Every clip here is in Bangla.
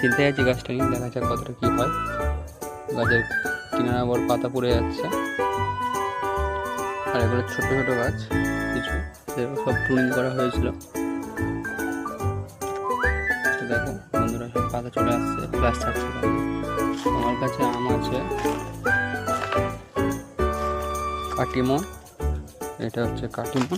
চিনতে যাচ্ছি গাছটা নিয়ে দেখা যাক কতটা কী হয়। গাছের কিনারা বড় পাতা পড়ে যাচ্ছে। আর এগুলো ছোট ছোট গাছ, কিছু। সব প্রুনিং করা হয়েছিল। দেখো, বন্ধুরা, সব পাতা চলে আসছে প্লাস ছাড়ছে আমার কাছে আম আছে। কাটিমো, এটা হচ্ছে কাটিমো।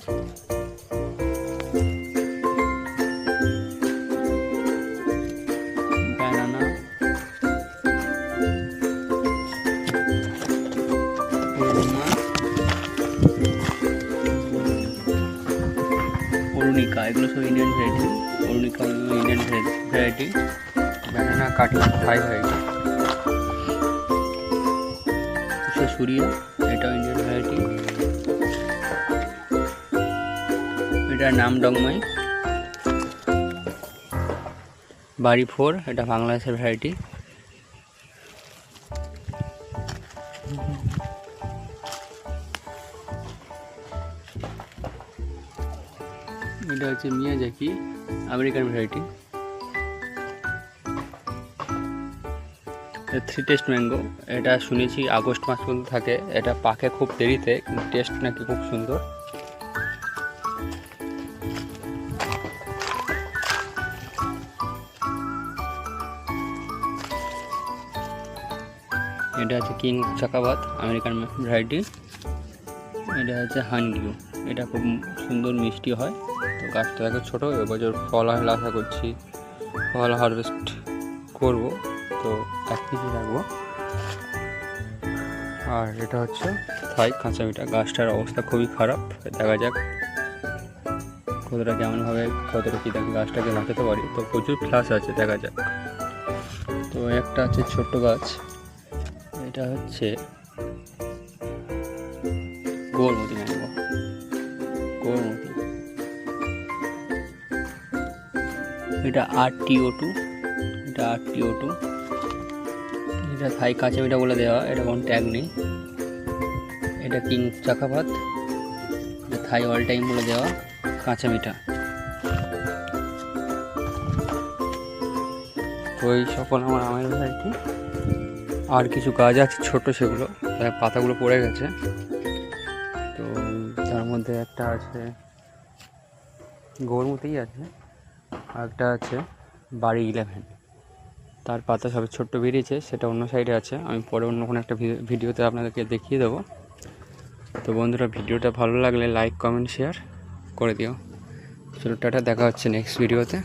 অরুণিকা, এগুলো সব Indian variety Arunika Indian variety banana কাটি থাই ভ্যারাইটি সুরিয়া এটাও ইন্ডিয়ান ভ্যারাইটি এটার নাম ডংমাই। বাড়ি ফোর, এটা বাংলাদেশের ভ্যারাইটি এটা হচ্ছে Miyazaki American variety three taste mango এটা শুনেছি আগস্ট মাস পর্যন্ত থাকে। এটা পাকে খুব দেরিতে টেস্ট নাকি খুব সুন্দর। এটা হচ্ছে কিং চাকাবাদ আমেরিকান ভ্যারাইটি এটা হচ্ছে হানগিউ, এটা খুব সুন্দর মিষ্টি হয়। গাছটা দেখো ছোটো, এবছর ফল আসলে আশা করছি ফল হারভেস্ট করব। তো এক কেজি রাখব। আর এটা হচ্ছে থাই কাঁচা মিঠা গাছটার অবস্থা খুবই খারাপ, দেখা যাক কতটা কেমনভাবে, কতটা কী দেখে গাছটাকে বাঁচাতে পারি। তো প্রচুর ফ্লাস আছে, দেখা যাক। তো একটা আছে ছোট্ট গাছ, এটা হচ্ছে গোলমতি ম্যাঙ্গো গোলমতি এটা আর টিও টু এটা আর টিও টু এটা থাই কাঁচা মিঠা বলে দেওয়া, এটা কোনো ট্যাগ নেই। এটা কিং চাকাভাত এটা থাই অল টাইম বলে দেওয়া, কাঁচা মিঠা। এই সকল আমার আমের ভ্যারাইটি। আর কিছু গাছ আছে ছোট সেগুলো, তার পাতাগুলো পড়ে গেছে। তো তার মধ্যে একটা আছে গৌরমতেই আছে। আর একটা আছে বাড়ি ইলেভেন তার পাতা সবে ছোট্ট বেরিয়েছে, সেটা অন্য সাইডে আছে। আমি পরে অন্য কোনো একটা ভিডিওতে আপনাদেরকে দেখিয়ে দেবো। তো বন্ধুরা ভিডিওটা ভালো লাগলে লাইক কমেন্ট শেয়ার করে দিও। চলো টাটা, দেখা হচ্ছে নেক্সট ভিডিওতে